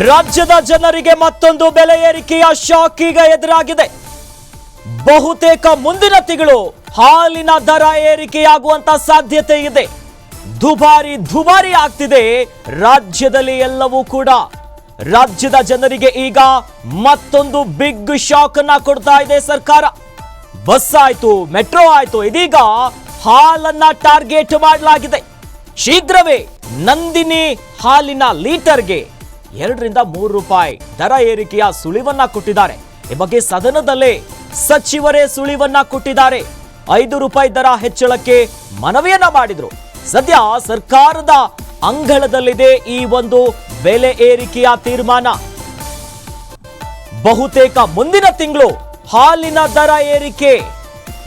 ರಾಜ್ಯದ ಜನರಿಗೆ ಮತ್ತೊಂದು ಬೆಲೆ ಏರಿಕೆಯ ಶಾಕ್ ಈಗ ಎದುರಾಗಿದೆ. ಬಹುತೇಕ ಮುಂದಿನ ತಿಂಗಳು ಹಾಲಿನ ದರ ಏರಿಕೆಯಾಗುವಂತ ಸಾಧ್ಯತೆ ಇದೆ. ದುಬಾರಿ ದುಬಾರಿ ಆಗ್ತಿದೆ ರಾಜ್ಯದಲ್ಲಿ ಎಲ್ಲವೂ ಕೂಡ. ರಾಜ್ಯದ ಜನರಿಗೆ ಈಗ ಮತ್ತೊಂದು ಬಿಗ್ ಶಾಕ್ ಅನ್ನ ಕೊಡ್ತಾ ಇದೆ ಸರ್ಕಾರ. ಬಸ್ ಆಯ್ತು, ಮೆಟ್ರೋ ಆಯ್ತು, ಇದೀಗ ಹಾಲನ್ನ ಟಾರ್ಗೆಟ್ ಮಾಡಲಾಗಿದೆ. ಶೀಘ್ರವೇ ನಂದಿನಿ ಹಾಲಿನ ಲೀಟರ್ಗೆ ಎರಡರಿಂದ ಮೂರು ರೂಪಾಯಿ. ದರ ಏರಿಕೆಯ ಸುಳಿವನ್ನ ಕೊಟ್ಟಿದ್ದಾರೆ. ಈ ಬಗ್ಗೆ ಸದನದಲ್ಲೇ ಸಚಿವರೇ ಸುಳಿವನ್ನ ಕೊಟ್ಟಿದ್ದಾರೆ. ಐದು ರೂಪಾಯಿ ದರ ಹೆಚ್ಚಳಕ್ಕೆ ಮನವಿಯನ್ನ ಮಾಡಿದ್ರು. ಸದ್ಯ ಸರ್ಕಾರದ ಅಂಗಳದಲ್ಲಿದೆ ಈ ಒಂದು ಬೆಲೆ ಏರಿಕೆಯ ತೀರ್ಮಾನ. ಬಹುತೇಕ ಮುಂದಿನ ತಿಂಗಳು ಹಾಲಿನ ದರ ಏರಿಕೆ.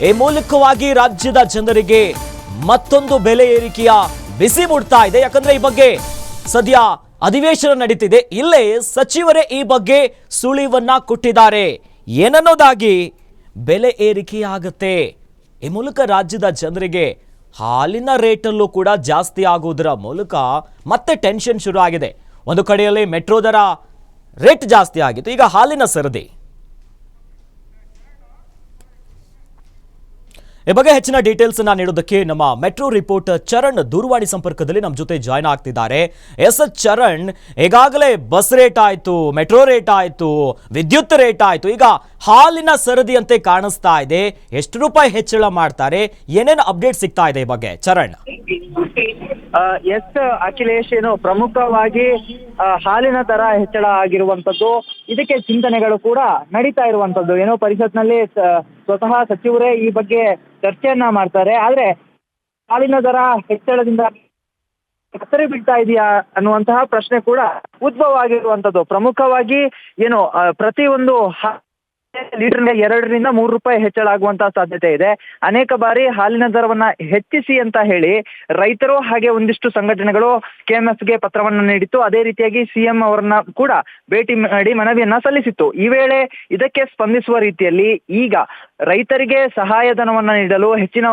ಈ ಮೂಲಕವಾಗಿ ರಾಜ್ಯದ ಜನರಿಗೆ ಮತ್ತೊಂದು ಬೆಲೆ ಏರಿಕೆಯ ಬಿಸಿ ಮುಡ್ತಾ ಇದೆ. ಯಾಕಂದ್ರೆ ಈ ಬಗ್ಗೆ ಸದ್ಯ ಅಧಿವೇಶನ ನಡೀತಿದೆ. ಇಲ್ಲೇ ಸಚಿವರೇ ಈ ಬಗ್ಗೆ ಸುಳಿವನ್ನ ಕೊಟ್ಟಿದ್ದಾರೆ. ಏನನ್ನೋದಾಗಿ ಬೆಲೆ ಏರಿಕೆಯಾಗುತ್ತೆ ಈ ಮೂಲಕ ರಾಜ್ಯದ ಜನರಿಗೆ ಹಾಲಿನ ರೇಟಲ್ಲೂ ಕೂಡ ಜಾಸ್ತಿ ಆಗುವುದರ ಮೂಲಕ ಮತ್ತೆ ಟೆನ್ಷನ್ ಶುರು ಆಗಿದೆ ಒಂದು ಕಡೆಯಲ್ಲಿ ಮೆಟ್ರೋ ದರ ರೇಟ್ ಜಾಸ್ತಿ ಆಗಿತ್ತು. ಈಗ ಹಾಲಿನ ಸರದಿ. ಈ ಬಗ್ಗೆ ಹೆಚ್ಚಿನ ಡೀಟೇಲ್ಸ್ ಅನ್ನ ನೀಡೋದಕ್ಕೆ ನಮ್ಮ ಮೆಟ್ರೋ ರಿಪೋರ್ಟರ್ ಚರಣ್ ದೂರವಾಣಿ ಸಂಪರ್ಕದಲ್ಲಿ ನಮ್ಮ ಜೊತೆ ಜಾಯ್ನ್ ಆಗ್ತಿದ್ದಾರೆ. ಎಸ್ ಚರಣ್, ಈಗಾಗಲೇ ಬಸ್ ರೇಟ್ ಆಯ್ತು ಮೆಟ್ರೋ ರೇಟ್ ಆಯ್ತು, ವಿದ್ಯುತ್ ರೇಟ್ ಆಯ್ತು, ಈಗ ಹಾಲಿನ ಸರದಿಯಂತೆ ಕಾಣಿಸ್ತಾ ಇದೆ. ಎಷ್ಟು ರೂಪಾಯಿ ಹೆಚ್ಚಳ ಮಾಡ್ತಾರೆ? ಏನೇನು ಅಪ್ಡೇಟ್ ಸಿಗ್ತಾ ಇದೆ ಈ ಬಗ್ಗೆ? ಚರಣ್. ಎಸ್, ಅಖಿಲೇಶ್, ಏನು ಪ್ರಮುಖವಾಗಿ ಹಾಲಿನ ದರ ಹೆಚ್ಚಳ ಆಗಿರುವಂತದ್ದು ಇದಕ್ಕೆ ಚಿಂತನೆಗಳು ಕೂಡ ನಡೀತಾ ಇರುವಂತದ್ದು ಏನೋ ಪರಿಷತ್ನಲ್ಲಿ ಸ್ವತಃ ಸಚಿವರೇ ಈ ಬಗ್ಗೆ ಚರ್ಚೆಯನ್ನ ಮಾಡ್ತಾರೆ. ಆದ್ರೆ ಹಾಲಿನ ದರ ಹೆಚ್ಚಳದಿಂದ ಕತ್ತರಿ ಬೀಳ್ತಾ ಇದೆಯಾ ಅನ್ನುವಂತಹ ಪ್ರಶ್ನೆ ಕೂಡ ಉದ್ಭವ ಆಗಿರುವಂತದ್ದು ಪ್ರಮುಖವಾಗಿ ಏನು ಪ್ರತಿ ಒಂದು ಲೀಟರ್ ಎರಡರಿಂದ ಮೂರು ರೂಪಾಯಿ ಹೆಚ್ಚಳ ಆಗುವಂತಹ ಸಾಧ್ಯತೆ ಇದೆ. ಅನೇಕ ಬಾರಿ ಹಾಲಿನ ದರವನ್ನ ಹೆಚ್ಚಿಸಿ ಅಂತ ಹೇಳಿ ರೈತರು ಹಾಗೆ ಒಂದಿಷ್ಟು ಸಂಘಟನೆಗಳು ಕೆಎಂಎಫ್ಗೆ ಪತ್ರವನ್ನ ನೀಡಿತ್ತು. ಅದೇ ರೀತಿಯಾಗಿ ಸಿಎಂ ಅವರನ್ನ ಕೂಡ ಭೇಟಿ ಮಾಡಿ ಮನವಿಯನ್ನ ಸಲ್ಲಿಸಿತ್ತು. ಈ ವೇಳೆ ಇದಕ್ಕೆ ಸ್ಪಂದಿಸುವ ರೀತಿಯಲ್ಲಿ ಈಗ ರೈತರಿಗೆ ಸಹಾಯಧನವನ್ನ ನೀಡಲು, ಹೆಚ್ಚಿನ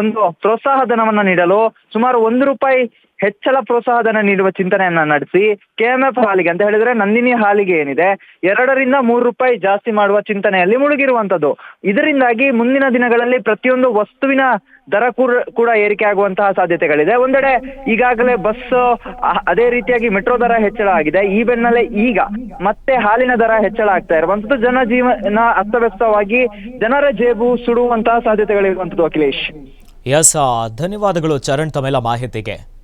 ಒಂದು ಪ್ರೋತ್ಸಾಹ ಧನವನ್ನ ನೀಡಲು ಸುಮಾರು ಒಂದು ರೂಪಾಯಿ ಹೆಚ್ಚಳ ಪ್ರೋತ್ಸಾಹ ಧನ ನೀಡುವ ಚಿಂತನೆಯನ್ನ ನಡೆಸಿ ಕೆಎಂಎಫ್ ಹಾಲಿಗೆ ಅಂತ ಹೇಳಿದ್ರೆ ನಂದಿನಿ ಹಾಲಿಗೆ ಏನಿದೆ, ಎರಡರಿಂದ ಮೂರು ರೂಪಾಯಿ ಜಾಸ್ತಿ ಮಾಡುವ ಚಿಂತನೆಯಲ್ಲಿ ಮುಳುಗಿರುವಂತದ್ದು. ಇದರಿಂದಾಗಿ ಮುಂದಿನ ದಿನಗಳಲ್ಲಿ ಪ್ರತಿಯೊಂದು ವಸ್ತುವಿನ ದರ ಕೂಡ ಕೂಡ ಏರಿಕೆ ಆಗುವಂತಹ ಸಾಧ್ಯತೆಗಳಿದೆ. ಒಂದೆಡೆ ಈಗಾಗಲೇ ಬಸ್ ಅದೇ ರೀತಿಯಾಗಿ ಮೆಟ್ರೋ ದರ ಹೆಚ್ಚಳ ಆಗಿದೆ. ಈ ಬೆನ್ನಲ್ಲೇ ಈಗ ಮತ್ತೆ ಹಾಲಿನ ದರ ಹೆಚ್ಚಳ ಆಗ್ತಾ ಇರುವಂತದ್ದು. ಜನಜೀವನ ಅಸ್ತವ್ಯಸ್ತವಾಗಿ ಜನರ ಜೇಬು ಸುಡುವಂತಹ ಸಾಧ್ಯತೆಗಳಿರುವಂತದ್ದು ಅಖಿಲೇಶ್. ಎಸ್ ಧನ್ಯವಾದಗಳು ಚರಣ್ ತಮ್ಮೆಲ್ಲ ಮಾಹಿತಿಗೆ.